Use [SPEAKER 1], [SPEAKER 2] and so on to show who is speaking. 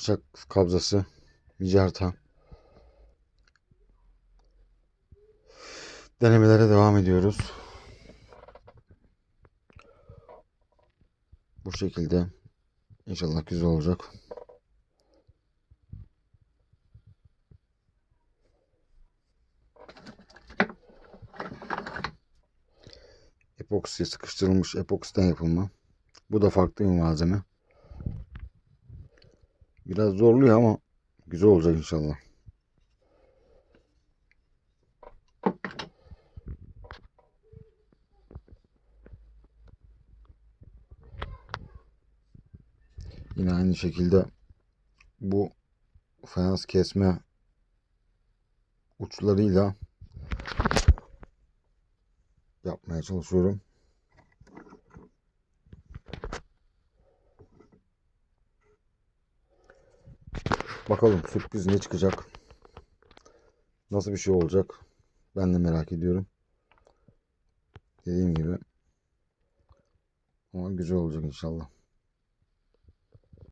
[SPEAKER 1] bıçak kabzası, micarta. Denemelere devam ediyoruz. Bu şekilde inşallah güzel olacak. Epoksi sıkıştırılmış epoksiden yapılma. Bu da farklı bir malzeme. Biraz zorluyor ama güzel olacak inşallah. Yine aynı şekilde bu fayans kesme uçlarıyla yapmaya çalışıyorum. Bakalım sürpriz ne çıkacak? Nasıl bir şey olacak? Ben de merak ediyorum. Dediğim gibi ama güzel olacak inşallah.